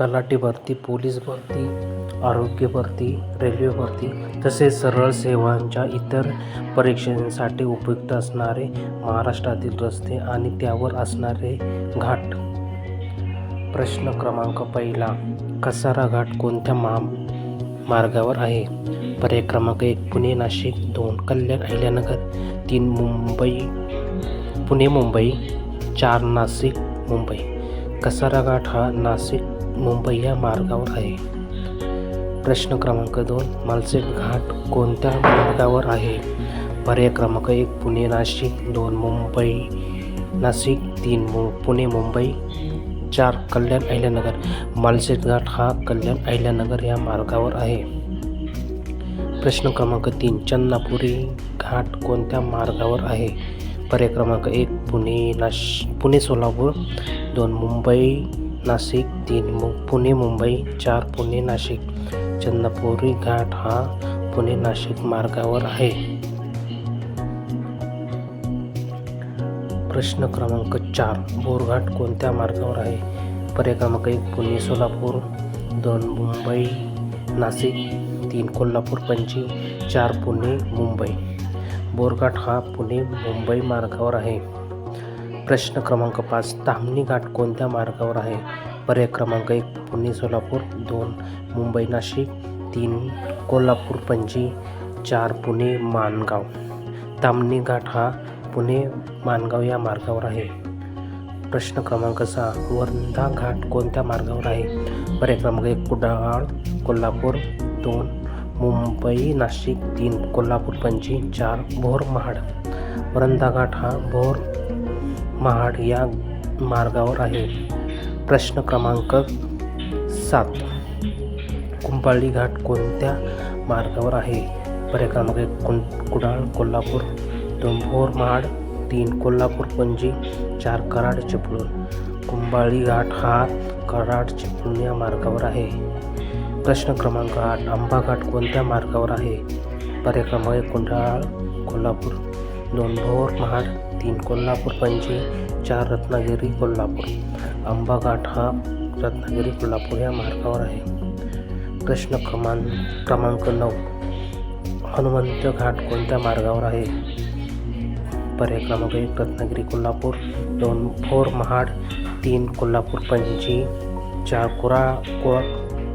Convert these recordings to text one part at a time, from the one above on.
तलाठी भरती पोलीस भरती आरोग्य भरती रेल्वे भरती तसेच सरळ सेवांच्या इतर परीक्षांसाठी उपयुक्त असणारे महाराष्ट्रातील रस्ते आणि त्यावर असणारे घाट. प्रश्न क्रमांक पहिला कसारा घाट कोणत्या महा मार्गावर आहे? पर्याय क्रमांक एक पुणे नाशिक. दोन कल्याण अहिल्यानगर. तीन मुंबई पुणे मुंबई. चार नाशिक मुंबई. कसारा घाट हा नाशिक मुंबई या मार्गावर आहे. प्रश्न क्रमांक दोन मालसेट घाट कोणत्या मार्गावर आहे? पर्याय क्रमांक एक पुणे नाशिक दोन मुंबई नाशिक तीन मु पुणे मुंबई चार कल्याण अहिल्यानगर. मालसेट घाट हा कल्याण अहिल्यानगर या मार्गावर आहे. प्रश्न क्रमांक तीन चन्नापुरी घाट कोणत्या मार्गावर आहे? पर्याय क्रमांक एक पुणे नाश पुणे सोलापूर दोन मुंबई नाशिक तीन मु पुणे मुंबई चार पुणे नाशिक. चंद्रपुरी घाट हा पुणे नाशिक मार्गावर आहे. प्रश्न क्रमांक चार बोरघाट कोणत्या मार्गावर आहे? पर्याय क्रमांक एक पुणे सोलापूर. दोन मुंबई नाशिक. तीन कोल्हापूर पणजी. चार पुणे मुंबई. बोरघाट हा पुणे मुंबई मार्गावर आहे. प्रश्न क्रमांक पाच ताम्हणी घाट कोणत्या मार्गावर आहे? पर्याय क्रमांक एक पुणे सोलापूर दोन मुंबई नाशिक तीन कोल्हापूर पणजी चार पुणे माणगाव. ताम्हणी घाट हा पुणे माणगाव या मार्गावर आहे. प्रश्न क्रमांक सहा वर्धा घाट कोणत्या मार्गावर आहे? पर्याय क्रमांक एक कुडाळ कोल्हापूर दोन मुंबई नाशिक तीन कोल्हापूर पणजी चार भोर महाड. वरंदा घाट हा भोर महाड या मार्गावर आहे. प्रश्न क्रमांक सात. कुंभाळी घाट कोणत्या मार्गावर आहे? पर्याय क्रमांक कुं कुडाळ कोल्हापूर दोंभोर महाड तीन कोल्हापूर पणजी चार कराड चिपळूण. कुंभाळी घाट हा कराड चिपळूण या मार्गावर आहे. प्रश्न क्रमांक आठ आंबा घाट कोणत्या मार्गावर आहे? पर्याय क्रमांक कुंडाळ कोल्हापूर. दोन भोर महाड तीन कोल्हापूर पणजी चार रत्नागिरी कोल्हापूर. आंबाघाट हा रत्नागिरी कोल्हापूर या मार्गावर आहे. प्रश्न क्रमांक क्रमांक नऊ. हनुमंत घाट कोणत्या मार्गावर आहे? पर्याय क्रमांक एक रत्नागिरी कोल्हापूर. दोन भोर महाड. तीन कोल्हापूर पणजी. चार कुरा को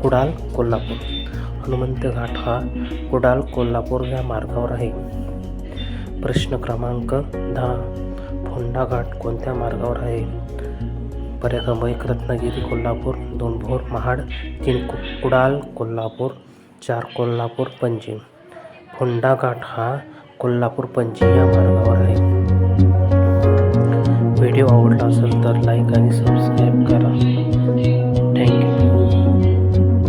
कुडाल कोल्हापूर. हनुमंत घाट हा कुडाल कोल्हापूर या मार्गावर आहे. प्रश्न क्रमांक दहा. फोंडा घाट कोणत्या मार्गावर आहे? पर्याय रत्नागिरी कोल्हापूर दोन भोर महाड तीन कु कुडाल कोल्हापूर चार कोल्हापूर पणजी. फोंडा घाट हा कोल्हापूर पणजी या मार्गावर आहे. व्हिडिओ आवडला असेल तर लाईक आणि सबस्क्राईब करा.